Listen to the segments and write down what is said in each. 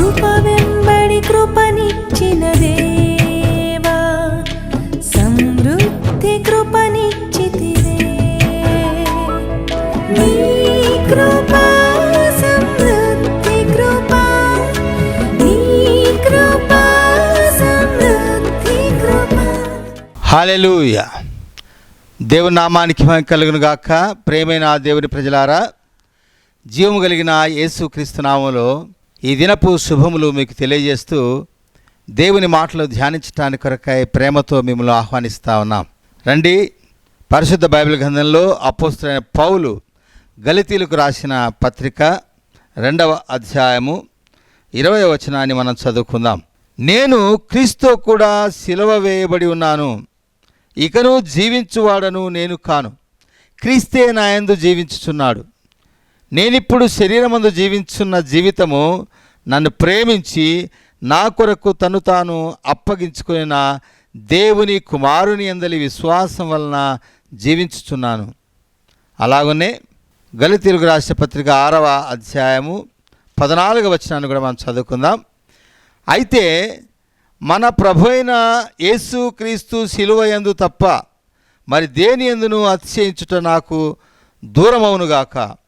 కృప వెంబడి కృపనిచ్చిన దేవా సమృద్ధి కృపనిచ్చితివే. నీ కృప సమృద్ధి కృప నీ కృప సమృద్ధి కృప. హాలెలూయ దేవుని నామానికి మహిమ కలుగును గాక ప్రేమైన దేవుని ప్రజలారా జీవము కలిగిన యేసు క్రీస్తు నామంలో ఈ దినపు శుభములు మీకు తెలియజేస్తూ దేవుని మాటలు ధ్యానించడానికి కొరకాయ ప్రేమతో మిమ్మల్ని ఆహ్వానిస్తా ఉన్నాం. రండి పరిశుద్ధ బైబిల్ గ్రంథంలో అపోస్తులైన పౌలు గలితీలకు రాసిన పత్రిక రెండవ అధ్యాయము ఇరవై వచనాన్ని మనం చదువుకుందాం. నేను క్రీస్తు కూడా సిలవ వేయబడి ఉన్నాను. ఇకను జీవించువాడను నేను కాను. క్రీస్తే నాయందు జీవించుచున్నాడు. నేనిప్పుడు శరీరమందు జీవించున్న జీవితము నన్ను ప్రేమించి నా కొరకు తను తాను అప్పగించుకున్న దేవుని కుమారుని అందలి విశ్వాసం వలన జీవించుచున్నాను. అలాగనే గలితీరుగు రాష్ట్ర పత్రిక ఆరవ అధ్యాయము పద్నాలుగు వచనాన్ని కూడా మనం చదువుకుందాం. అయితే మన ప్రభు అయిన యేసు క్రీస్తు శిలువ ఎందు తప్ప మరి దేని ఎందును అతిశయించుట నాకు దూరమవునుగాక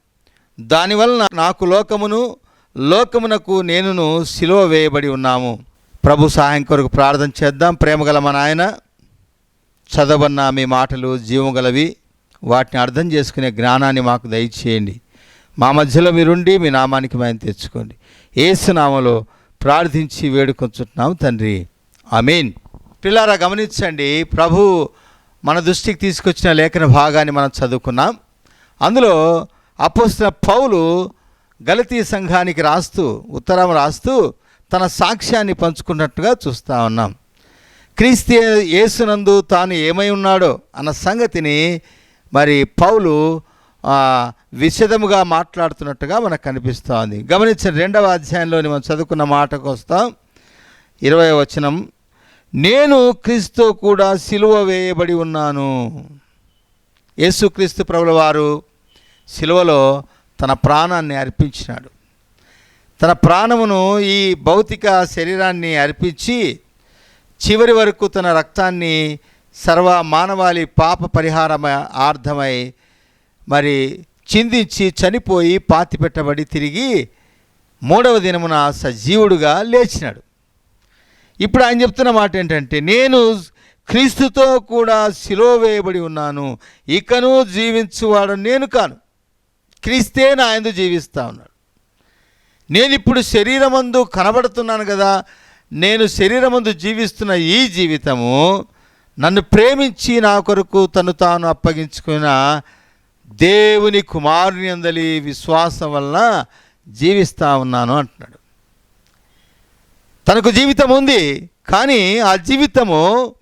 దానివలన నాకు లోకమును లోకమునకు నేనును సిలువ వేయబడి ఉన్నాము. ప్రభు సహాయం కొరకు ప్రార్థన చేద్దాం. ప్రేమగల మన ఆయన చదవన్న మీ మాటలు జీవగలవి వాటిని అర్థం చేసుకునే జ్ఞానాన్ని మాకు దయచేయండి. మా మధ్యలో మీరుండి మీ నామానికి మేము తెచ్చుకోండి. ఏసునామలో ప్రార్థించి వేడుకొంచుతున్నాం తండ్రి. అమీన్ పిల్లారా గమనించండి ప్రభు మన దృష్టికి తీసుకొచ్చిన లేఖన భాగాన్ని మనం చదువుకున్నాం. అందులో అపోసిన పౌలు గలతీ సంఘానికి రాస్తూ ఉత్తరం రాస్తూ తన సాక్ష్యాన్ని పంచుకున్నట్టుగా చూస్తూ ఉన్నాం. క్రీస్తు యేసునందు తాను ఏమై ఉన్నాడో అన్న సంగతిని మరి పౌలు విషదముగా విశదముగా మాట్లాడుతున్నట్టుగా మనకు కనిపిస్తోంది గమనించిన రెండవ అధ్యాయంలోని మనం చదువుకున్న మాటకు వస్తాం. ఇరవై వచనం నేను క్రీస్తు కూడా సిలువ వేయబడి ఉన్నాను. యేసుక్రీస్తు ప్రభుల వారు సిలువలో తన ప్రాణాన్ని అర్పించినాడు. తన ప్రాణమును ఈ భౌతిక శరీరాన్ని అర్పించి చివరి వరకు తన రక్తాన్ని సర్వ మానవాళి పాప పరిహారం ఆర్థమై మరి చిందించి చనిపోయి పాతిపెట్టబడి తిరిగి మూడవ దినమున సజీవుడుగా లేచినాడు. ఇప్పుడు ఆయన చెప్తున్న మాట ఏంటంటే నేను క్రీస్తుతో కూడా సిలో వేయబడి ఉన్నాను. ఇకను జీవించువాడు నేను కాను. క్రీస్తే నా ఎందు జీవిస్తా ఉన్నాడు. నేను ఇప్పుడు శరీరమందు కనబడుతున్నాను కదా నేను శరీరమందు జీవిస్తున్న ఈ జీవితము నన్ను ప్రేమించి నా కొరకు తను తాను అప్పగించుకున్న దేవుని కుమారుని అందలి విశ్వాసం వలన జీవిస్తా ఉన్నాను అంటున్నాడు. తనకు జీవితం ఉంది కానీ ఆ జీవితము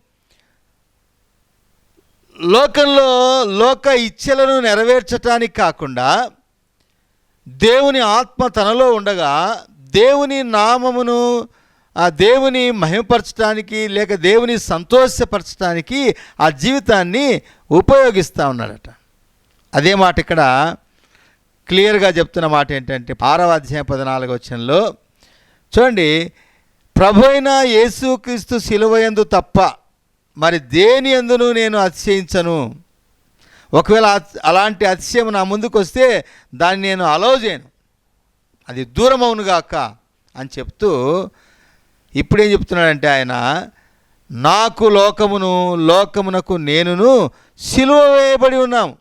లోకంలో లోక ఇచ్చలను నెరవేర్చటానికి కాకుండా దేవుని ఆత్మ తనలో ఉండగా దేవుని నామమును ఆ దేవుని మహిమపరచడానికి లేక దేవుని సంతోషపరచడానికి ఆ జీవితాన్ని ఉపయోగిస్తూ ఉన్నాడట. అదే మాట ఇక్కడ క్లియర్గా చెప్తున్న మాట ఏంటంటే ఆరవ పద్నాలుగు వచనంలో చూడండి ప్రభు అయిన యేసుక్రీస్తు శిలువయందు తప్ప మరి దేని ఎందును నేను అతిశయించను? ఒకవేళ అలాంటి అతిశయం నా ముందుకు వస్తే దాన్ని నేను అలౌ చేయను. అది దూరం అవునుగాక అని చెప్తూ ఇప్పుడేం చెప్తున్నాడంటే ఆయన నాకు లోకమును లోకమునకు నేనును సిలువ వేయబడి ఉన్నాం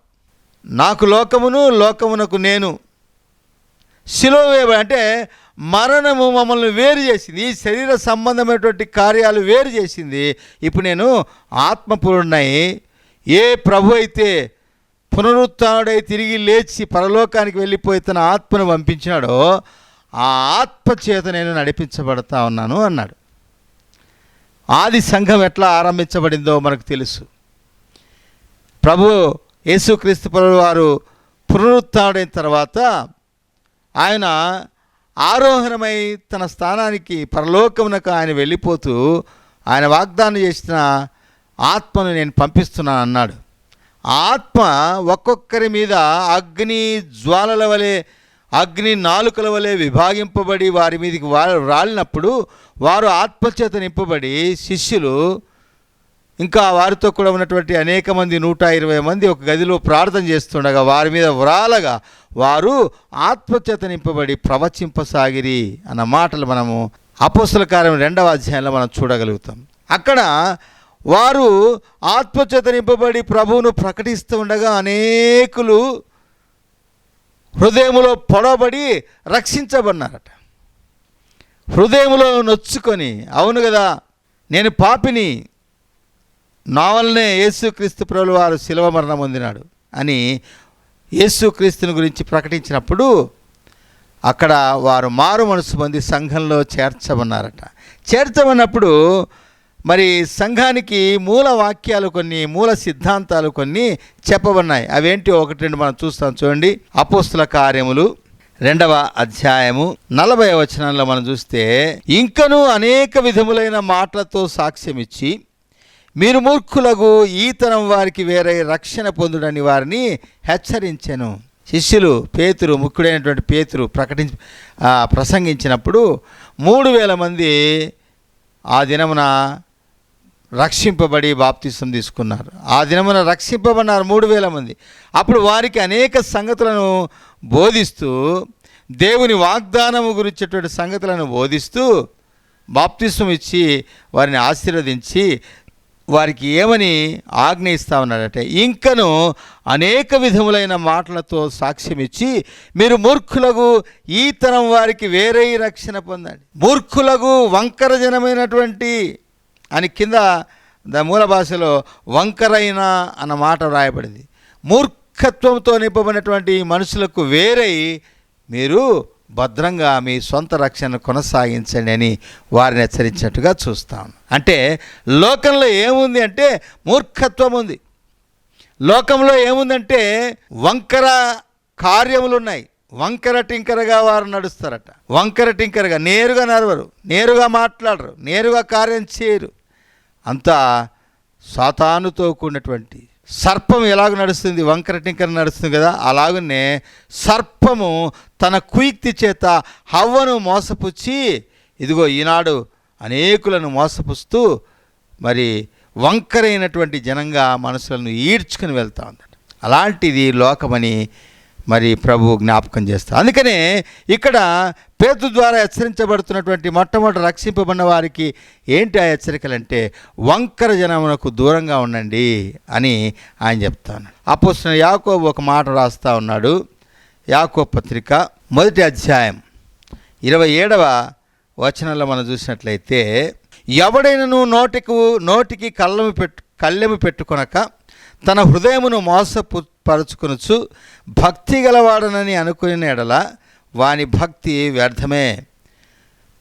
నాకు లోకమును లోకమునకు నేను సిలువ వేయబడి అంటే మరణము మమ్మల్ని వేరు చేసింది. ఈ శరీర సంబంధమైనటువంటి కార్యాలు వేరు చేసింది. ఇప్పుడు నేను ఆత్మపూర్ణై ఏ ప్రభు అయితే పునరుత్డై తిరిగి లేచి పరలోకానికి వెళ్ళిపోయి తన ఆత్మను పంపించాడో ఆ ఆత్మ చేత నేను నడిపించబడతా ఉన్నాను అన్నాడు. ఆది సంఘం ఎట్లా ఆరంభించబడిందో మనకు తెలుసు. ప్రభు యేసుక్రీస్తు వారు పునరుత్డైన తర్వాత ఆయన ఆరోహణమై తన స్థానానికి పరలోకమునకు ఆయన వెళ్ళిపోతూ ఆయన వాగ్దానం చేసిన ఆత్మను నేను పంపిస్తున్నాను అన్నాడు. ఆత్మ ఒక్కొక్కరి మీద అగ్ని జ్వాలల వలె అగ్ని నాలుకల వలె విభాగింపబడి వారి మీదకి వారు రాలినప్పుడు వారు ఆత్మచేత నింపబడి శిష్యులు ఇంకా వారితో కూడా ఉన్నటువంటి అనేక మంది నూట ఇరవై మంది ఒక గదిలో ప్రార్థన చేస్తుండగా వారి మీద వ్రాలగా వారు ఆత్మచేత నింపబడి ప్రవచింపసాగిరి అన్న మాటలు మనము అపోస్తుల కార్యం రెండవ అధ్యాయంలో మనం చూడగలుగుతాం. అక్కడ వారు ఆత్మచేత నింపబడి ప్రభువును ప్రకటిస్తూ ఉండగా అనేకులు హృదయములో పొడవబడి రక్షించబడినారట. హృదయములో నొచ్చుకొని అవును కదా నేను పాపిని నావల్నే యేసుక్రీస్తు ప్రభుల వారు శిలవ మరణం పొందినాడు అని యేసుక్రీస్తుని గురించి ప్రకటించినప్పుడు అక్కడ వారు మారు మనసు పొంది సంఘంలో చేర్చమన్నారట చేర్చమన్నప్పుడు మరి సంఘానికి మూల వాక్యాలు కొన్ని మూల సిద్ధాంతాలు కొన్ని చెప్పబడినాయి. అవేంటి? ఒకటి రెండు మనం చూస్తాం. చూడండి. అపోస్తుల కార్యములు రెండవ అధ్యాయము నలభై వచనంలో మనం చూస్తే ఇంకనూ అనేక విధములైన మాటలతో సాక్ష్యమిచ్చి మీరు మూర్ఖులకు ఈ తరం వారికి వేరే రక్షణ పొందుడని వారిని హెచ్చరించెను. శిష్యులు పేతురు ముఖ్యుడైనటువంటి పేతురు ప్రకటించి ప్రసంగించినప్పుడు మూడు వేల మంది ఆ దినమున రక్షింపబడి బాప్తిసం తీసుకున్నారు. ఆ దినమున రక్షింపబడినారు మూడు వేల మంది. అప్పుడు వారికి అనేక సంగతులను బోధిస్తూ దేవుని వాగ్దానము గురించేటువంటి సంగతులను బోధిస్తూ బాప్తిసం ఇచ్చి వారిని ఆశీర్వదించి వారికి ఏమని ఆజ్ఞ ఇస్తా ఉన్నాడంటే ఇంకను అనేక విధములైన మాటలతో సాక్ష్యం ఇచ్చి మీరు మూర్ఖులకు ఈ తరం వారికి వేరే రక్షణ పొందండి. మూర్ఖులకు వంకర జనమైనటువంటి అని కింద ద మూల భాషలో వంకరైన అన్న మాట రాయబడింది మూర్ఖత్వంతో నింపబడినటువంటి మనుషులకు వేరై మీరు భద్రంగా మీ సొంత రక్షణ కొనసాగించండి అని వారిని హెచ్చరించినట్టుగా చూస్తాను అంటే లోకంలో ఏముంది అంటే మూర్ఖత్వం ఉంది. లోకంలో ఏముందంటే వంకర కార్యములు ఉన్నాయి వంకర టింకరగా వారు నడుస్తారట. వంకర టింకరగా నేరుగా నడవరు. నేరుగా మాట్లాడరు. నేరుగా కార్యం చేయరు. అంతా సాతానుతో కూడినటువంటి సర్పం ఎలాగ నడుస్తుంది? వంకర టింకర నడుస్తుంది కదా అలాగనే సర్పము తన కుయుక్తి చేత హవ్వను మోసపుచ్చి ఇదిగో ఈనాడు అనేకులను మోసపుస్తూ మరి వంకరైనటువంటి జనంగా మనసులను ఈడ్చుకుని వెళ్తా ఉందండి అలాంటిది లోకమని మరి ప్రభు జ్ఞాపకం చేస్తారు అందుకనే ఇక్కడ పేతు ద్వారా హెచ్చరించబడుతున్నటువంటి మొట్టమొదటి రక్షింపబడిన వారికి ఏంటి ఆ హెచ్చరికలంటే వంకర జనమునకు దూరంగా ఉండండి అని ఆయన చెప్తాను అపోసిన యాకోబు ఒక మాట రాస్తా ఉన్నాడు. యాకో పత్రిక మొదటి అధ్యాయం ఇరవై ఏడవ వచనంలో మనం చూసినట్లయితే ఎవడైనను నోటికి నోటికి కళ్ళము పెట్టు కళ్ళెము పెట్టుకొనక తన హృదయమును మోసపు భక్తి గలవాడనని అనుకుని ఎడల వాని భక్తి వ్యర్థమే.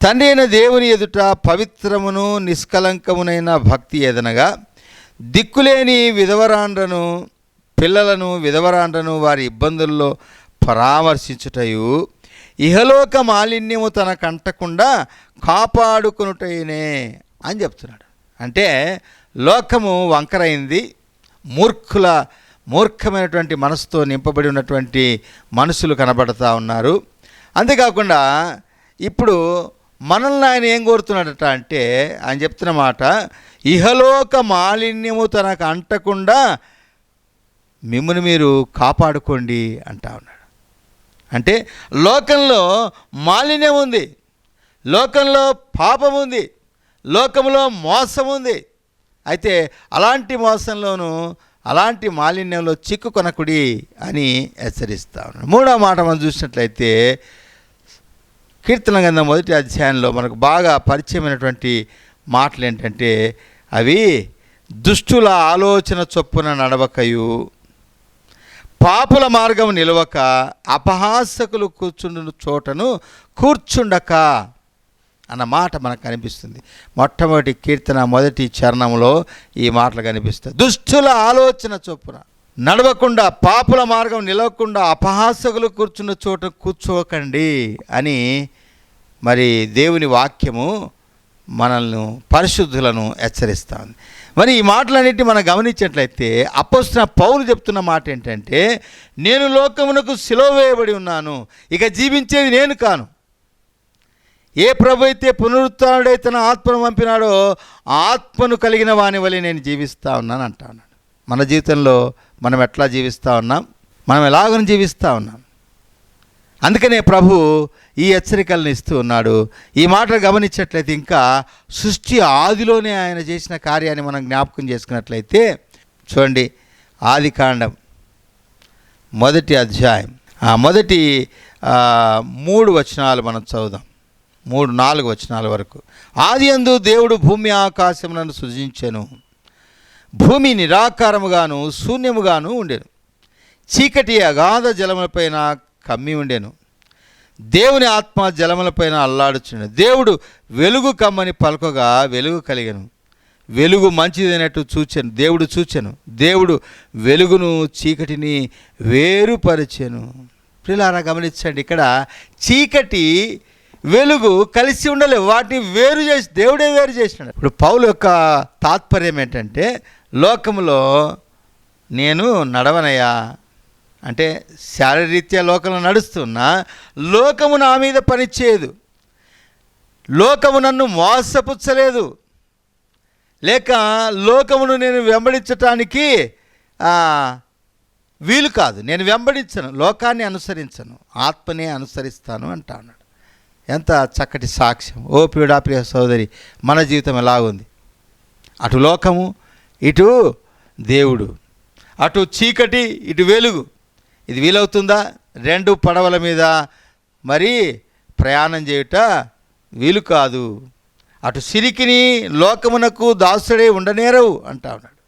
తండ్రి అయిన దేవుని ఎదుట పవిత్రమును నిష్కలంకమునైన భక్తి ఏదనగా దిక్కులేని విధవరాండ్రను పిల్లలను విధవరాండ్రను వారి ఇబ్బందుల్లో పరామర్శించుటయు ఇహలోక మాలిన్యము తన కంటకుండా కాపాడుకునుటైనే అని చెప్తున్నాడు. అంటే లోకము వంకరైంది మూర్ఖుల మూర్ఖమైనటువంటి మనసుతో నింపబడి ఉన్నటువంటి మనుషులు కనబడతా ఉన్నారు. అంతేకాకుండా ఇప్పుడు మనల్ని ఆయన ఏం కోరుతున్నాడట అంటే ఆయన చెప్తున్న మాట ఇహలోక మాలిన్యము తనకు అంటకుండా మిమ్మల్ని మీరు కాపాడుకోండి అంటా ఉన్నాడు. అంటే లోకంలో మాలిన్యం ఉంది లోకంలో పాపం ఉంది లోకంలో మోసం ఉంది అయితే అలాంటి మోసంలోనూ అలాంటి మాలిన్యంలో చిక్కుకొనకుడి అని హెచ్చరిస్తా ఉన్నాడు. మూడో మాట మనం చూసినట్లయితే కీర్తన గంధం మొదటి అధ్యాయంలో మనకు బాగా పరిచయమైనటువంటి మాటలు ఏంటంటే అవి దుష్టుల ఆలోచన చొప్పున నడవకయు పాపుల మార్గం నిలవక అపహాసకులు కూర్చుండు చోటను కూర్చుండక అన్న మాట మనకు కనిపిస్తుంది. మొట్టమొదటి కీర్తన మొదటి చరణంలో ఈ మాటలు కనిపిస్తాయి. దుష్టుల ఆలోచన చొప్పున నడవకుండా పాపుల మార్గం నిలవకుండా అపహాసకులు కూర్చున్న చోట కూర్చోకండి అని మరి దేవుని వాక్యము మనల్ని పరిశుద్ధులను హెచ్చరిస్తుంది. మరి ఈ మాటలన్నిటి మనం గమనించినట్లయితే అపోస్తున్న పౌలు చెప్తున్న మాట ఏంటంటే నేను లోకమునకు సిలువ వేయబడి ఉన్నాను ఇక జీవించేది నేను కాను. ఏ ప్రభు అయితే పునరుత్డై తన ఆత్మను పంపినాడో ఆత్మను కలిగిన వాని వలె నేను జీవిస్తూ ఉన్నాను అంటా ఉన్నాడు మన జీవితంలో మనం ఎట్లా జీవిస్తూ ఉన్నాం? మనం ఎలాగని జీవిస్తూ ఉన్నాం? అందుకనే ప్రభు ఈ హెచ్చరికలను ఇస్తూ ఉన్నాడు. ఈ మాటలు గమనించినట్లయితే ఇంకా సృష్టి ఆదిలోనే ఆయన చేసిన కార్యాన్ని మనం జ్ఞాపకం చేసుకున్నట్లయితే చూడండి ఆది కాండం మొదటి అధ్యాయం. ఆ మొదటి మూడు వచనాలు మనం చదువుదాం. మూడు నాలుగు వచనాల వరకు. ఆది అందు దేవుడు భూమి ఆకాశములను సృజించెను. భూమి నిరాకారముగాను శూన్యముగాను ఉండెను. చీకటి అగాధ జలములపైన కమ్మి ఉండెను. దేవుని ఆత్మ జలములపైన అల్లాడుచుండెను. దేవుడు వెలుగు కమ్మని పలుకగా వెలుగు కలిగెను. వెలుగు మంచిదైనట్టు చూచాను. దేవుడు చూచాను. దేవుడు వెలుగును చీకటిని వేరుపరిచాను. ప్రిలారా గమనించండి. ఇక్కడ చీకటి వెలుగు కలిసి ఉండలేవు. వాటిని వేరు చేసి దేవుడే వేరు చేసినాడు. ఇప్పుడు పౌలు యొక్క తాత్పర్యం ఏంటంటే లోకములో నేను నడవనయ్యా. అంటే శారీరీత్యా లోకంలో నడుస్తున్నా లోకము నా మీద పనిచేయదు లోకము నన్ను మోసపుచ్చలేదు. లేక లోకమును నేను వెంబడించటానికి వీలు కాదు. నేను వెంబడించను లోకాన్ని అనుసరించను ఆత్మనే అనుసరిస్తాను అంటాను ఎంత చక్కటి సాక్ష్యం. ఓ ప్రియుడా ప్రియ సోదరి మన జీవితం ఎలాగుంది? అటు లోకము ఇటు దేవుడు. అటు చీకటి ఇటు వెలుగు. ఇది వీలవుతుందా? రెండు పడవల మీద మరి ప్రయాణం చేయుట వీలు కాదు. అటు సిరికిని లోకమునకు దాసుడే ఉండనేరవు అంటా ఉన్నాడు.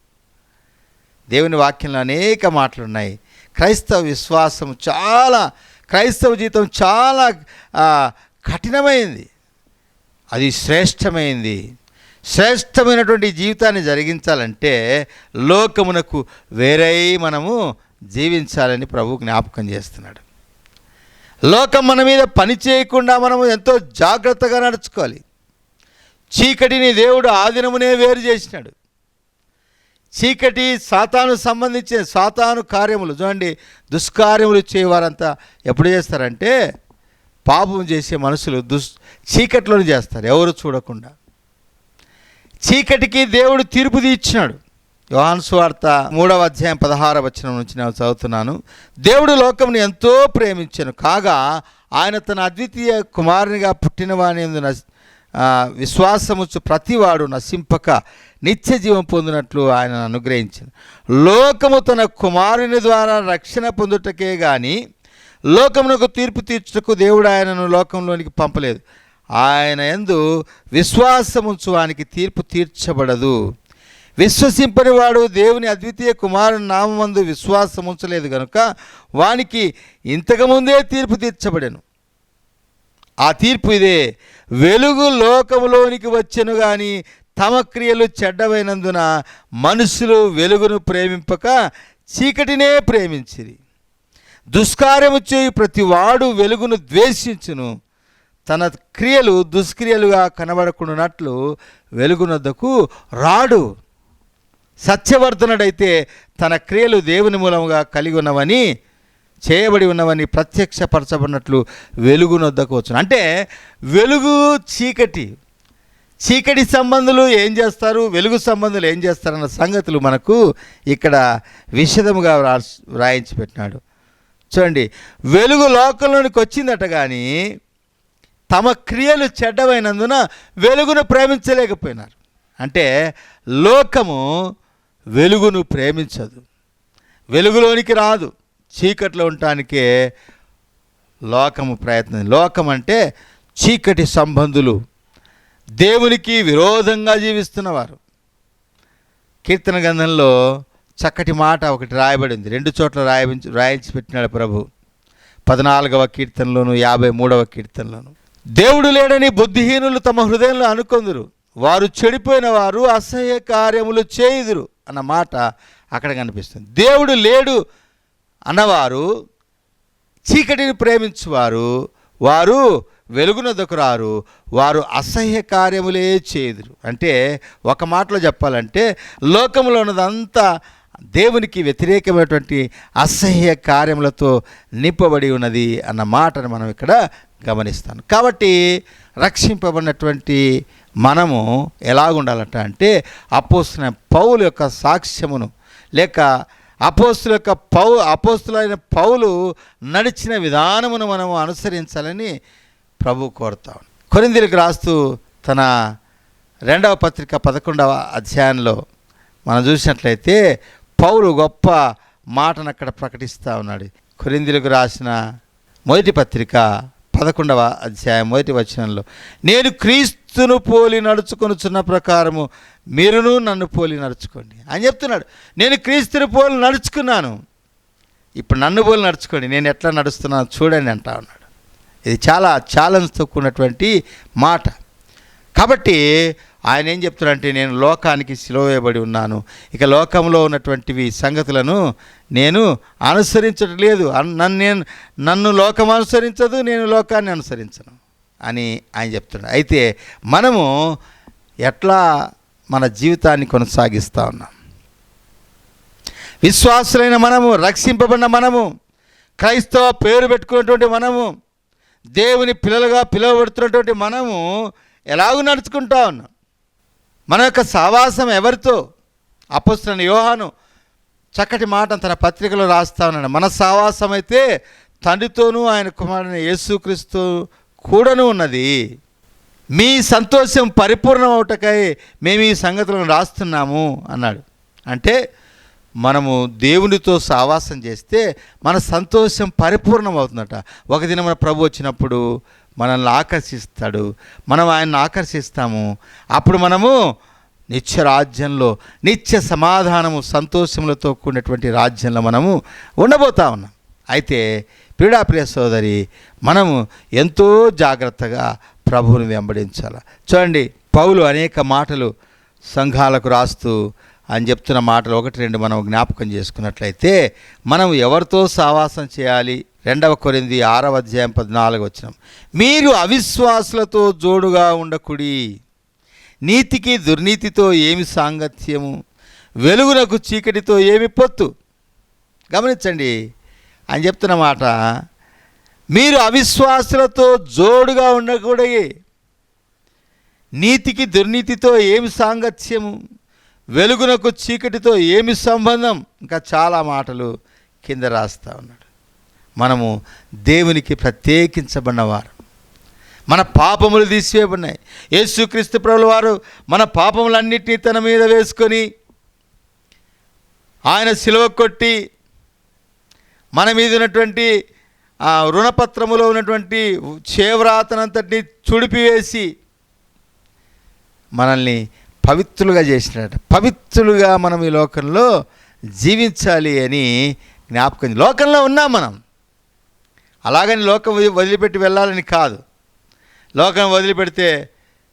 దేవుని వాక్యంలో అనేక మాటలు ఉన్నాయి క్రైస్తవ విశ్వాసం చాలా క్రైస్తవ జీవితం చాలా కఠినమైంది. అది శ్రేష్టమైంది. శ్రేష్టమైనటువంటి జీవితాన్ని జరిగించాలంటే లోకమునకు వేరై మనము జీవించాలని ప్రభు జ్ఞాపకం చేస్తున్నాడు. లోకం మన మీద పని చేయకుండా మనము ఎంతో జాగ్రత్తగా నడుచుకోవాలి. చీకటిని దేవుడు ఆదినమునే వేరు చేసినాడు. చీకటి సాతాను సంబంధించిన సాతాను కార్యములు చూడండి దుష్కార్యములు చేయవారంతా ఎప్పుడు చేస్తారంటే పాపం చేసే మనుషులు దుస్ చీకట్లోనే చేస్తారు ఎవరు చూడకుండా. చీకటికి దేవుడు తీర్పు తీర్చినాడు. యోహాను సువార్త మూడవ అధ్యాయం పదహార వచనం నుంచి నేను చదువుతున్నాను. దేవుడు లోకమును ఎంతో ప్రేమించాను కాగా ఆయన తన అద్వితీయ కుమారునిగా పుట్టినవాని విశ్వాసము విశ్వాసముచ్చు ప్రతివాడు నశింపక నిత్య జీవం పొందినట్లు ఆయన అనుగ్రహించాను. లోకము తన కుమారుని ద్వారా రక్షణ పొందుటకే కానీ లోకమునకు తీర్పు తీర్చుటకు దేవుడు ఆయనను లోకంలోనికి పంపలేదు. ఆయన ఎందు విశ్వాసముంచు వానికి తీర్పు తీర్చబడదు. విశ్వసింపని వాడు దేవుని అద్వితీయ కుమారుని నామందు విశ్వాసం ఉంచలేదు గనుక వానికి ఇంతకుముందే తీర్పు తీర్చబడెను. ఆ తీర్పు ఇదే. వెలుగు లోకములోనికి వచ్చెను గాని తమ క్రియలు చెడ్డమైనందున మనుషులు వెలుగును ప్రేమింపక చీకటినే ప్రేమించిరి. దుష్కార్యము చేయు ప్రతి వాడు వెలుగును ద్వేషించును. తన క్రియలు దుష్క్రియలుగా కనబడకుండానట్లు వెలుగునద్దకు రాడు. సత్యవర్ధనుడైతే తన క్రియలు దేవుని మూలముగా కలిగి ఉన్నవని చేయబడి ఉన్నవని ప్రత్యక్షపరచబడినట్లు వెలుగునొద్దకు వచ్చును. అంటే వెలుగు చీకటి. చీకటి సంబంధులు ఏం చేస్తారు? వెలుగు సంబంధులు ఏం చేస్తారన్న సంగతులు మనకు ఇక్కడ విషదముగా వ్రా వ్రాయించి పెట్టినాడు చూడండి వెలుగు లోకంలోనికి వచ్చిందట కానీ తమ క్రియలు చెడ్డమైనందున వెలుగును ప్రేమించలేకపోయినారు. అంటే లోకము వెలుగును ప్రేమించదు. వెలుగులోనికి రాదు. చీకట్లో ఉండటానికే లోకము ప్రయత్నం. లోకం అంటే చీకటి సంబంధులు. దేవునికి విరోధంగా జీవిస్తున్నవారు. కీర్తన గంధంలో చక్కటి మాట ఒకటి రాయబడింది. రెండు చోట్ల రాయించి రాయించి పెట్టినాడు ప్రభు. పద్నాలుగవ కీర్తనలోను యాభై మూడవ కీర్తనలోను. దేవుడు లేడని బుద్ధిహీనులు తమ హృదయంలో అనుకొందురు. వారు చెడిపోయిన వారు అసహ్య కార్యములు చేయుదురు అన్న మాట అక్కడ కనిపిస్తుంది. దేవుడు లేడు అన్నవారు చీకటిని ప్రేమించువారు వారు వెలుగునొద్దకు రారు వారు అసహ్య కార్యములే చేయుదురు. అంటే ఒక మాటలో చెప్పాలంటే లోకంలో ఉన్నదంతా దేవునికి వ్యతిరేకమైనటువంటి అసహ్య కార్యములతో నింపబడి ఉన్నది అన్న మాటను మనం ఇక్కడ గమనిస్తాం కాబట్టి రక్షింపబడినటువంటి మనము ఎలాగుండాలట అంటే అపోస్తున్న పౌలు యొక్క సాక్ష్యమును లేక అపోస్తుల యొక్క పౌ అపోస్తులైన పౌలు నడిచిన విధానమును మనము అనుసరించాలని ప్రభు కోరుతాం కొరిందీలకు రాస్తూ తన రెండవ పత్రిక పదకొండవ అధ్యాయంలో మనం చూసినట్లయితే పౌలు గొప్ప మాటను అక్కడ ప్రకటిస్తూ ఉన్నాడు. కొరిందులకు రాసిన మొదటి పత్రిక పదకొండవ అధ్యాయం మొదటి వచనంలో నేను క్రీస్తును పోలి నడుచుకొనుచున్న ప్రకారము మీరును నన్ను పోలి నడుచుకోండి. అని చెప్తున్నాడు. నేను క్రీస్తుని పోలి నడుచుకున్నాను. ఇప్పుడు నన్ను పోలి నడుచుకోండి. నేను ఎట్లా నడుస్తున్నాను చూడండి అంటా ఉన్నాడు. ఇది చాలా ఛాలెంజ్తో కూడినటువంటి మాట. కాబట్టి ఆయన ఏం చెప్తున్నాడంటే నేను లోకానికి సిలువేయబడి ఉన్నాను. ఇక లోకంలో ఉన్నటువంటివి సంగతులను నేను అనుసరించడం లేదు. అన్- నన్ను నేను నన్ను లోకం అనుసరించదు నేను లోకాన్ని అనుసరించను. అని ఆయన చెప్తున్నాడు. అయితే మనము ఎట్లా మన జీవితాన్ని కొనసాగిస్తూ ఉన్నాం? విశ్వాసులైన మనము రక్షింపబడిన మనము క్రైస్తవ పేరు పెట్టుకున్నటువంటి మనము దేవుని పిల్లలుగా పిలువబడుతున్నటువంటి మనము ఎలాగూ నడుచుకుంటా ఉన్నాం. మన యొక్క సావాసం ఎవరితో? అపస్తున్న యోహాను చక్కటి మాట తన పత్రికలో రాస్తా ఉన్నాడు. మన సావాసం అయితే తండ్రితోనూ ఆయన కుమారుని యేసుక్రీస్తు కూడాను ఉన్నది. మీ సంతోషం పరిపూర్ణం అవటకై మేము ఈ సంగతులను రాస్తున్నాము అన్నాడు. అంటే మనము దేవునితో సావాసం చేస్తే మన సంతోషం పరిపూర్ణం అవుతుందట ఒక దిన మన ప్రభు వచ్చినప్పుడు మనల్ని ఆకర్షిస్తాడు. మనం ఆయన్ని ఆకర్షిస్తాము. అప్పుడు మనము నిత్య రాజ్యంలో నిత్య సమాధానము సంతోషములతో కూడినటువంటి రాజ్యంలో మనము ఉండబోతా ఉన్నాం. అయితే పీడాప్రియ సోదరి మనము ఎంతో జాగ్రత్తగా ప్రభువుని వెంబడించాలి. చూడండి పౌలు అనేక మాటలు సంఘాలకు రాస్తూ అని చెప్తున్న మాటలు ఒకటి రెండు మనం జ్ఞాపకం చేసుకున్నట్లయితే మనం ఎవరితో సావాసం చేయాలి? రెండవ కొరింది ఆరవ అధ్యాయం పద్నాలుగు వచ్చిన మీరు అవిశ్వాసులతో జోడుగా ఉండకుడి. నీతికి దుర్నీతితో ఏమి సాంగత్యము? వెలుగునకు చీకటితో ఏమి పొత్తు? గమనించండి. అని చెప్తున్న మాట మీరు అవిశ్వాసులతో జోడుగా ఉండకూడదు నీతికి దుర్నీతితో ఏమి సాంగత్యము? వెలుగునకు చీకటితో ఏమి సంబంధం? ఇంకా చాలా మాటలు కింద రాస్తా ఉన్నాడు. మనము దేవునికి ప్రత్యేకించబడినవారు. మన పాపములు తీసివేయబడినాయి. యేసుక్రీస్తు ప్రభుల వారు మన పాపములన్నిటినీ తన మీద వేసుకొని ఆయన సిలువ కొట్టి మన మీద ఉన్నటువంటి ఆ రుణపత్రములో ఉన్నటువంటి చేవ్రాతనంతటిని చుడిపివేసి మనల్ని పవిత్రులుగా చేసినాడు. పవిత్రులుగా మనం ఈ లోకంలో జీవించాలి అని జ్ఞాపకం లోకంలో ఉన్నాం మనం. అలాగని లోకం వదిలిపెట్టి వెళ్ళాలని కాదు. లోకం వదిలిపెడితే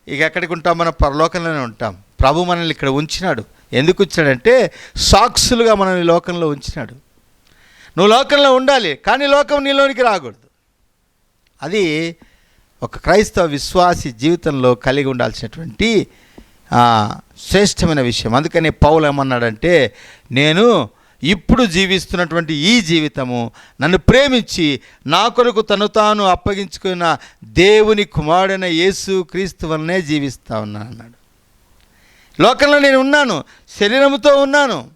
ఇక ఎక్కడికి ఉంటాం మనం? పరలోకంలోనే ఉంటాం. ప్రభు మనల్ని ఇక్కడ ఉంచినాడు. ఎందుకు ఉంచాడంటే సాక్షులుగా మనం ఈ లోకంలో ఉంచినాడు. నువ్వు లోకంలో ఉండాలి కానీ లోకం నీలోనికి రాకూడదు. అది ఒక క్రైస్తవ విశ్వాసి జీవితంలో కలిగి ఉండాల్సినటువంటి శ్రేష్టమైన విషయం. అందుకని పౌలు ఏమన్నాడంటే నేను ఇప్పుడు జీవిస్తున్నటువంటి ఈ జీవితము నన్ను ప్రేమించి నా కొరకు తను తాను అప్పగించుకున్న దేవుని కుమారుడైన యేసు క్రీస్తు వలనే జీవిస్తా ఉన్నాను అన్నాడు. లోకంలో నేను ఉన్నాను శరీరముతో ఉన్నాను.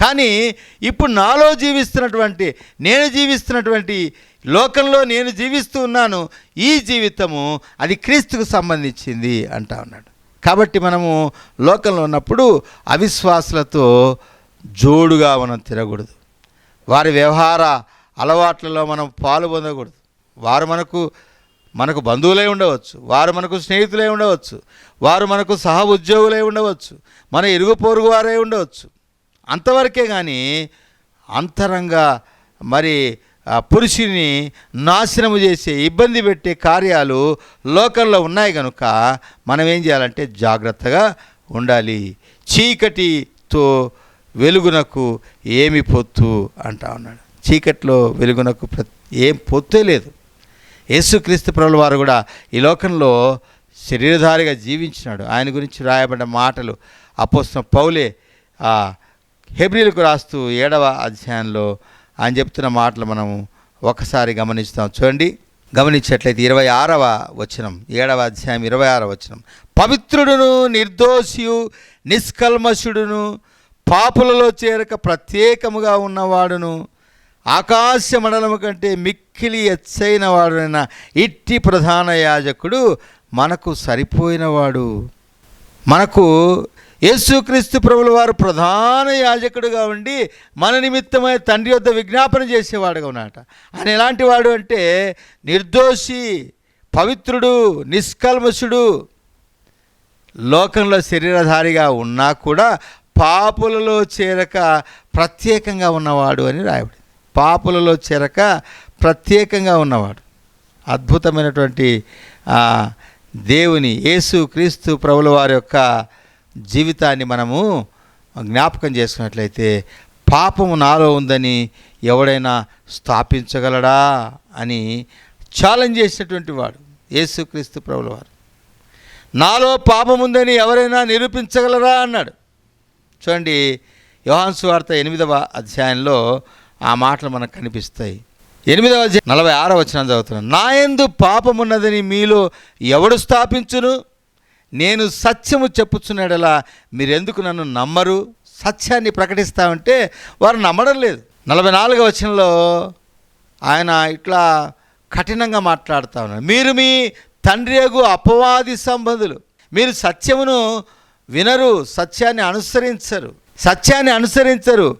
కానీ ఇప్పుడు నాలో జీవిస్తున్నటువంటి నేను జీవిస్తున్నటువంటి లోకంలో నేను జీవిస్తూ ఉన్నాను ఈ జీవితము అది క్రీస్తుకు సంబంధించింది అంటా ఉన్నాడు. కాబట్టి మనము లోకంలో ఉన్నప్పుడు అవిశ్వాసులతో జోడుగా మనం తిరగకూడదు. వారి వ్యవహార అలవాట్లలో మనం పాలు పొందకూడదు. వారు మనకు మనకు బంధువులై ఉండవచ్చు వారు మనకు స్నేహితులై ఉండవచ్చు వారు మనకు సహ ఉద్యోగులై ఉండవచ్చు మన ఇరుగు పొరుగు వారే ఉండవచ్చు. అంతవరకే కానీ అంతరంగా మరి పురుషుని నాశనము చేసే ఇబ్బంది పెట్టే కార్యాలు లోకంలో ఉన్నాయి కనుక మనం ఏం చేయాలంటే జాగ్రత్తగా ఉండాలి. చీకటితో వెలుగునకు ఏమి పొత్తు అంటా ఉన్నాడు. చీకట్లో వెలుగునకు ప్ర ఏం పొత్తే లేదు. యేసుక్రీస్తు ప్రభుల వారు కూడా ఈ లోకంలో శరీరధారిగా జీవించినాడు. ఆయన గురించి రాయబడిన మాటలు అపోస్తున్న పౌలే హెబ్రిలకు రాస్తూ ఏడవ అధ్యాయంలో ఆయన చెప్తున్న మాటలు మనము ఒకసారి గమనిస్తాం. చూడండి గమనించేట్లయితే ఇరవై ఆరవ వచనం ఏడవ అధ్యాయం ఇరవై ఆరవ వచనం. పవిత్రుడును నిర్దోషియు నిష్కల్మషుడును పాపులలో చేరక ప్రత్యేకముగా ఉన్నవాడును ఆకాశ మండలము కంటే మిక్కిలి ఎచ్చైన వాడునైన ఇట్టి ప్రధాన యాజకుడు మనకు సరిపోయినవాడు. మనకు యేసుక్రీస్తు ప్రభుల వారు ప్రధాన యాజకుడుగా ఉండి మన నిమిత్తమై తండ్రి వద్ద విజ్ఞాపన చేసేవాడుగా ఉన్నాట ఆయన ఎలాంటి వాడు అంటే నిర్దోషి పవిత్రుడు నిష్కల్మషుడు లోకంలో శరీరధారిగా ఉన్నా కూడా పాపులలో చేరక ప్రత్యేకంగా ఉన్నవాడు అని రాయబడింది. పాపులలో చేరక ప్రత్యేకంగా ఉన్నవాడు. అద్భుతమైనటువంటి దేవుని యేసు క్రీస్తు ప్రభుల వారి యొక్క జీవితాన్ని మనము జ్ఞాపకం చేసుకున్నట్లయితే పాపము నాలో ఉందని ఎవడైనా స్థాపించగలడా అని ఛాలెంజ్ చేసినటువంటి వాడు యేసుక్రీస్తు ప్రభుల వారు నాలో పాపం ఉందని ఎవరైనా నిరూపించగలరా అన్నాడు. చూడండి యోహాన్ వార్త ఎనిమిదవ అధ్యాయంలో ఆ మాటలు మనకు కనిపిస్తాయి. ఎనిమిదవ అధ్యాయం నలభై ఆరో వచ్చిన చదువుతున్నాను నా యందు పాపమున్నదని మీలో ఎవడు స్థాపించును? నేను సత్యము చెప్పుచున్నాడలా మీరెందుకు నన్ను నమ్మరు? సత్యాన్ని ప్రకటిస్తామంటే వారు నమ్మడం లేదు. నలభై నాలుగవ వచనంలో ఆయన ఇట్లా కఠినంగా మాట్లాడుతా ఉన్నారు మీరు మీ తండ్రి యగు అపవాది సంబంధులు. మీరు సత్యమును వినరు సత్యాన్ని అనుసరించరు. సత్యాన్ని అనుసరించరు.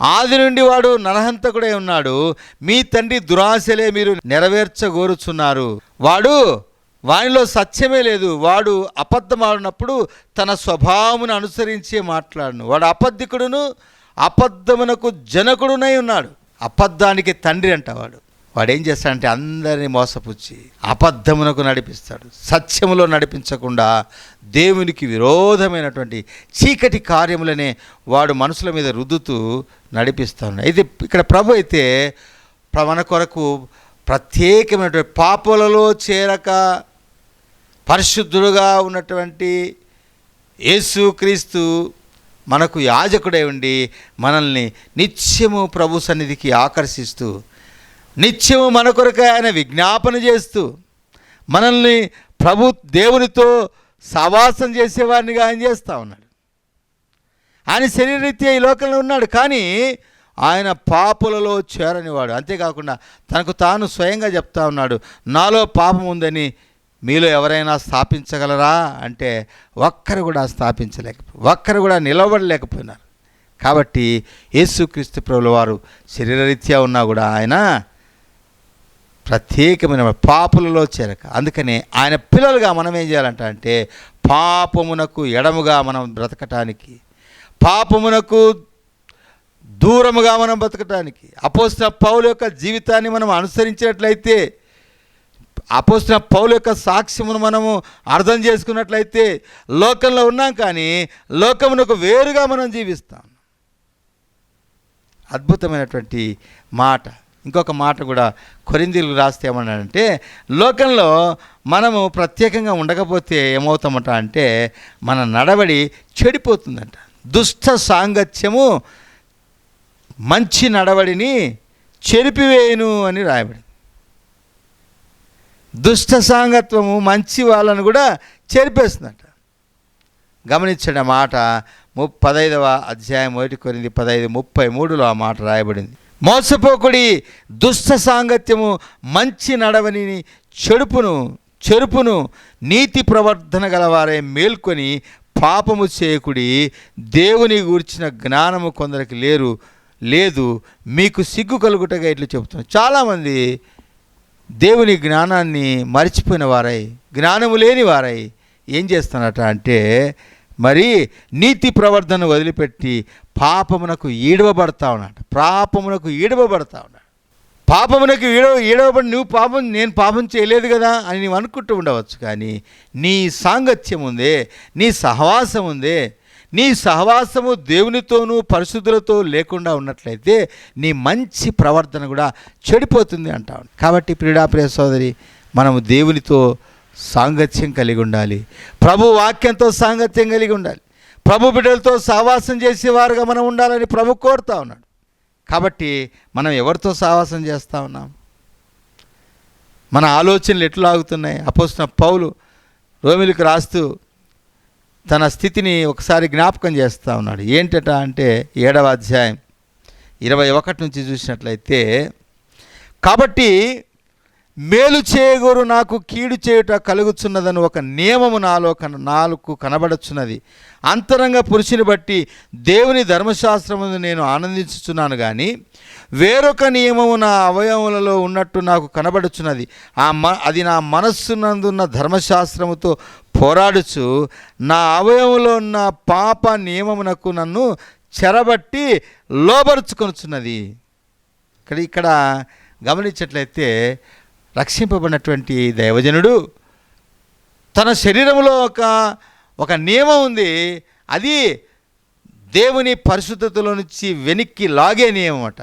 ఆది నుండి వాడు నరహంతకుడే ఉన్నాడు. మీ తండ్రి దురాశలే మీరు నెరవేర్చగోరుచున్నారు. వాడు వానిలో సత్యమే లేదు. వాడు అబద్ధమాడినప్పుడు తన స్వభావమును అనుసరించే మాట్లాడును. వాడు అబద్ధికుడును అబద్ధమునకు జనకుడునై ఉన్నాడు. అబద్ధానికి తండ్రి అంట వాడు. వాడు ఏం చేస్తాడంటే అందరినీ మోసపుచ్చి అబద్ధమునకు నడిపిస్తాడు. సత్యములో నడిపించకుండా దేవునికి విరోధమైనటువంటి చీకటి కార్యములనే వాడు మనుషుల మీద రుద్దుతూ నడిపిస్తాడు అయితే ఇక్కడ ప్రభు అయితే మన కొరకు ప్రత్యేకమైనటువంటి పాపలలో చేరక పరిశుద్ధుడుగా ఉన్నటువంటి యేసుక్రీస్తు మనకు యాజకుడై ఉండి మనల్ని నిత్యము ప్రభు సన్నిధికి ఆకర్షిస్తూ నిత్యము మన కొరకు ఆయన విజ్ఞాపన చేస్తూ మనల్ని ప్రభు దేవునితో సవాసం చేసేవాడినిగా ఆయన చేస్తూ ఉన్నాడు. ఆయన శరీరరీత్యా ఈ లోకంలో ఉన్నాడు కానీ ఆయన పాపులలో చేరనివాడు. అంతేకాకుండా తనకు తాను స్వయంగా చెప్తా ఉన్నాడు నాలో పాపం ఉందని మీలో ఎవరైనా స్థాపించగలరా? అంటే ఒక్కరు కూడా స్థాపించలేక ఒక్కరు కూడా నిలబడలేకపోయినారు. కాబట్టి యేసుక్రీస్తు ప్రభుల వారు శరీరరీత్యా ఉన్నా కూడా ఆయన ప్రత్యేకమైన పాపులలో చేరక అందుకనే ఆయన పిల్లలుగా మనం ఏం చేయాలంట అంటే పాపమునకు ఎడముగా మనం బ్రతకటానికి పాపమునకు దూరముగా మనం బ్రతకటానికి. అపోస్తున్న పౌలు యొక్క జీవితాన్ని మనం అనుసరించినట్లయితే అపోసిన పౌలు యొక్క సాక్ష్యమును మనము అర్థం చేసుకున్నట్లయితే లోకంలో ఉన్నాం కానీ లోకమునకు వేరుగా మనం జీవిస్తాం. అద్భుతమైనటువంటి మాట. ఇంకొక మాట కూడా కొరిందీలు రాస్తే ఏమన్నాడంటే లోకంలో మనము ప్రత్యేకంగా ఉండకపోతే ఏమవుతామట అంటే మన నడవడి చెడిపోతుందంట. దుష్ట సాంగత్యము మంచి నడవడిని చెరిపివేయును అని రాయబడింది. దుష్ట సాంగత్వము మంచి వాళ్ళను కూడా చెరిపేస్తుందట. గమనించిన మాట ము పదైదవ అధ్యాయం ఒకటి కొనింది పదహైదు ముప్పై మూడులో ఆ మాట రాయబడింది. మోసపోకుడి దుష్ట సాంగత్యము మంచి నడవని చెడుపును చెరుపును నీతి ప్రవర్తన గలవారే మేల్కొని పాపము చేయకుడి దేవుని గూర్చిన జ్ఞానము కొందరికి లేరు లేదు మీకు సిగ్గు కలుగుటగా ఇట్లు చెబుతున్నాం చాలామంది దేవుని జ్ఞానాన్ని మరిచిపోయిన వారై జ్ఞానము లేని వారై ఏం చేస్తానట అంటే మరి నీతి ప్రవర్తన వదిలిపెట్టి పాపమునకు ఈడవబడతా ఉన్నాడు. పాపమునకు ఈడవబడతా ఉన్నాడు. పాపమునకు ఈడవ ఈడవబడి నువ్వు పాపం నేను పాపం చేయలేదు కదా అని నువ్వు అనుకుంటూ ఉండవచ్చు కానీ నీ సాంగత్యం ఉందే నీ సహవాసం ఉందే నీ సహవాసము దేవునితోనూ పరిశుద్ధులతో లేకుండా ఉన్నట్లయితే నీ మంచి ప్రవర్తన కూడా చెడిపోతుంది అంటాం కాబట్టి ప్రియుడా ప్రియ సోదరి మనము దేవునితో సాంగత్యం కలిగి ఉండాలి. ప్రభు వాక్యంతో సాంగత్యం కలిగి ఉండాలి. ప్రభు బిడ్డలతో సహవాసం చేసేవారుగా మనం ఉండాలని ప్రభు కోరుతా ఉన్నాడు. కాబట్టి మనం ఎవరితో సహవాసం చేస్తూ ఉన్నాం? మన ఆలోచనలు ఎట్లా ఆగుతున్నాయి? అపోసిన పౌలు రోమిలకు రాస్తూ తన స్థితిని ఒకసారి జ్ఞాపకం చేస్తూ ఉన్నాడు. ఏంటట అంటే ఏడవ అధ్యాయం ఇరవై ఒకటి నుంచి చూసినట్లయితే కాబట్టి మేలు చేయగోరు నాకు కీడు చేయుట కలుగుచున్నదని ఒక నియమము నాలో కన నాలుగు కనబడుచున్నది. అంతరంగ పురుషుని బట్టి దేవుని ధర్మశాస్త్రమును నేను ఆనందించుచున్నాను కానీ వేరొక నియమము నా అవయవములలో ఉన్నట్టు నాకు కనబడుచున్నది. ఆ మ అది నా మనస్సునందున్న ధర్మశాస్త్రముతో పోరాడుచు నా అవయవంలో ఉన్న పాప నియమమునకు నన్ను చెరబట్టి లోబరుచుకొనుచున్నది. ఇక్కడ ఇక్కడ గమనించట్లయితే రక్షింపబడినటువంటి దైవజనుడు. తన శరీరంలో ఒక ఒక నియమం ఉంది. అది దేవుని పరిశుద్ధతలో నుంచి వెనక్కి లాగే నియమం అట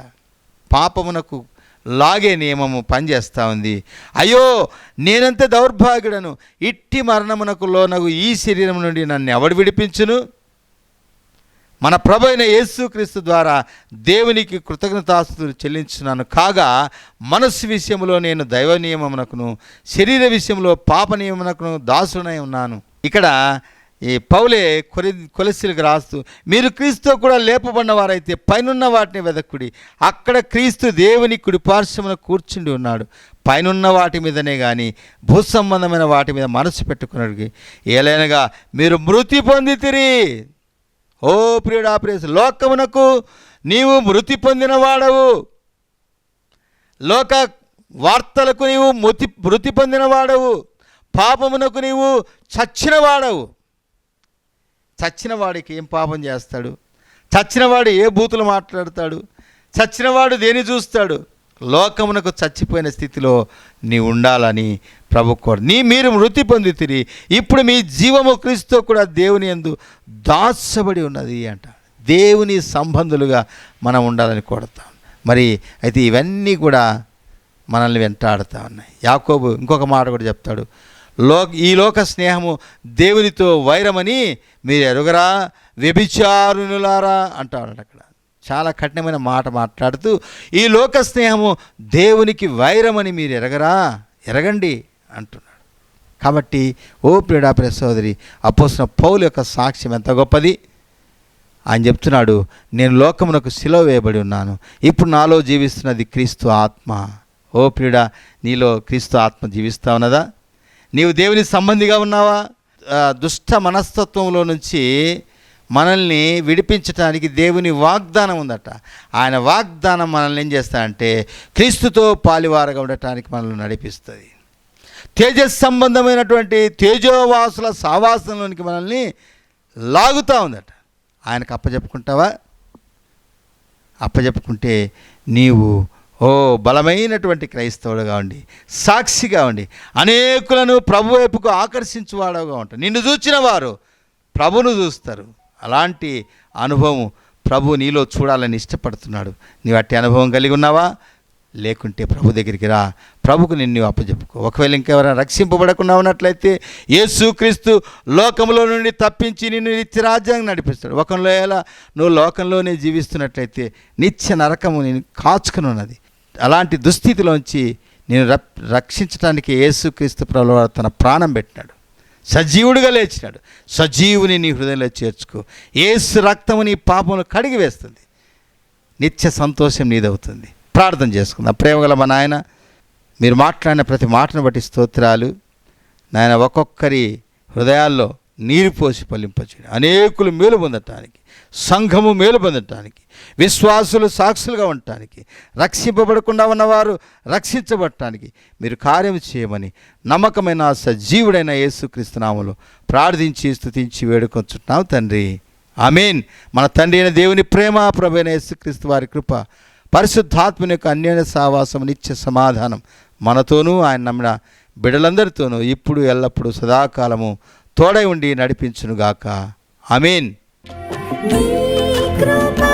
పాపమునకు లాగే నియమము పనిచేస్తూ ఉంది. అయ్యో నేనంత దౌర్భాగ్యుడను. ఇట్టి మరణమునకు లోనగు ఈ శరీరం నుండి నన్ను ఎవడు విడిపించును? మన ప్రభు అయిన యేసుక్రీస్తు ద్వారా దేవునికి కృతజ్ఞతాస్తులు చెల్లించున్నాను కాగా మనస్సు విషయంలో నేను దైవ నియమమునకును శరీర విషయంలో పాప నియమమునకును దాసునై ఉన్నాను. ఇక్కడ ఈ పౌలే కొలి కొలసిలకు రాస్తూ మీరు క్రీస్తు కూడా లేపబడిన వారైతే పైనున్న వాటిని వెదక్కుడి. అక్కడ క్రీస్తు దేవుని కుడిపార్శ్వమున కూర్చుండి ఉన్నాడు. పైనున్న వాటి మీదనే కానీ భూ సంబంధమైన వాటి మీద మనసు పెట్టుకున్నాడు ఏలైనగా మీరు మృతి పొందితిరి. ఓ ప్రియుడా ప్రేస్ లోకమునకు నీవు మృతి పొందినవాడవు. లోక వార్తలకు నీవు మృతి మృతి పొందిన వాడవు పాపమునకు నీవు చచ్చినవాడవు. చచ్చినవాడికి చచ్చిన వాడికి ఏం పాపం చేస్తాడు? చచ్చినవాడు ఏ బూతులు మాట్లాడతాడు? చచ్చినవాడు దేని చూస్తాడు? లోకమునకు చచ్చిపోయిన స్థితిలో నీ ఉండాలని ప్రభు కోరు. నీ మీరు మృతి పొందితిరి ఇప్పుడు మీ జీవము క్రీస్తు కూడా దేవుని ఎందు దాచబడి ఉన్నది అంట. దేవుని సంబంధులుగా మనం ఉండాలని కోరుతాం. మరి అయితే ఇవన్నీ కూడా మనల్ని వెంటాడుతూ ఉన్నాయి. యాకోబు ఇంకొక మాట కూడా చెప్తాడు. లో ఈ లోక స్నేహము దేవునితో వైరమని మీరు ఎరుగరా? వ్యభిచారునులారా అంటాడు అక్కడ. చాలా కఠినమైన మాట మాట్లాడుతూ ఈ లోక స్నేహము దేవునికి వైరమని మీరు ఎరగరా? ఎరగండి అంటున్నాడు. కాబట్టి ఓ ప్రియుడా సోదరి అపోసిన పౌలు యొక్క సాక్ష్యం ఎంత గొప్పది? ఆయన చెప్తున్నాడు నేను లోకమునకు సిలువ వేయబడి ఉన్నాను. ఇప్పుడు నాలో జీవిస్తున్నది క్రీస్తు ఆత్మ. ఓ ప్రియుడ నీలో క్రీస్తు ఆత్మ జీవిస్తా ఉన్నదా? నీవు దేవుని సంబంధిగా ఉన్నావా? దుష్ట మనస్తత్వంలో నుంచి మనల్ని విడిపించటానికి దేవుని వాగ్దానం ఉందట. ఆయన వాగ్దానం మనల్ని ఏం చేస్తాడంటే క్రీస్తుతో పాలివారగా ఉండటానికి మనల్ని నడిపిస్తుంది. తేజస్ సంబంధమైనటువంటి తేజోవాసుల సావాసంలోనికి మనల్ని లాగుతూ ఉందట. ఆయనకు అప్పచెప్పుకుంటావా అప్పచెప్పుకుంటే నీవు ఓ బలమైనటువంటి క్రైస్తవుడుగా ఉండి సాక్షిగా ఉండి అనేకులను ప్రభు వైపుకు ఆకర్షించువాడుగా ఉంటావు నిన్ను చూచిన వారు ప్రభును చూస్తారు. అలాంటి అనుభవం ప్రభు నీలో చూడాలని ఇష్టపడుతున్నాడు. నీవు అట్టి అనుభవం కలిగి ఉన్నావా? లేకుంటే ప్రభు దగ్గరికి రా. ప్రభుకు నిన్ను అప్పచెప్పుకో ఒకవేళ ఇంకెవరైనా రక్షింపబడకుండా ఉన్నట్లయితే యేసుక్రీస్తు లోకంలో నుండి తప్పించి నిన్ను నిత్య రాజ్యాన్ని నడిపిస్తాడు. ఒకంలో ఎలా నువ్వు లోకంలోనే జీవిస్తున్నట్లయితే నిత్య నరకము నేను కాచుకుని ఉన్నది. అలాంటి దుస్థితిలోంచి నేను రప్ రక్షించడానికి యేసుక్రీస్తు ప్రభువారు తన ప్రాణం పెట్టినాడు. సజీవుడిగా లేచినాడు. సజీవుని నీ హృదయంలో చేర్చుకో. ఏసు రక్తము నీ పాపమును కడిగి వేస్తుంది. నిత్య సంతోషం నీదవుతుంది. ప్రార్థన చేసుకుందాం. ప్రేమగల మా నాయన మీరు మాట్లాడిన ప్రతి మాటను బట్టి స్తోత్రాలు. నాయన ఒక్కొక్కరి హృదయాల్లో నీరు పోసి పలింపచేయడం అనేకులు మేలు పొందటానికి. సంఘము మేలు పొందటానికి విశ్వాసులు సాక్షులుగా ఉండటానికి రక్షింపబడకుండా ఉన్నవారు రక్షించబడటానికి మీరు కార్యం చేయమని నమ్మకమైన సజీవుడైన యేసుక్రీస్తునామలో ప్రార్థించి స్థుతించి వేడుకొంచున్నాం తండ్రి. ఆమెన్. మన తండ్రి అయిన దేవుని ప్రేమ ప్రభైన యేసుక్రీస్తు వారి కృప పరిశుద్ధాత్మని యొక్క అన్యోన్య సావాసం నిత్య సమాధానం మనతోనూ ఆయన నమ్మిన బిడలందరితోనూ ఇప్పుడు ఎల్లప్పుడూ సదాకాలము తోడై ఉండి నడిపించునుగాక. ఆమెన్. నీ కృపా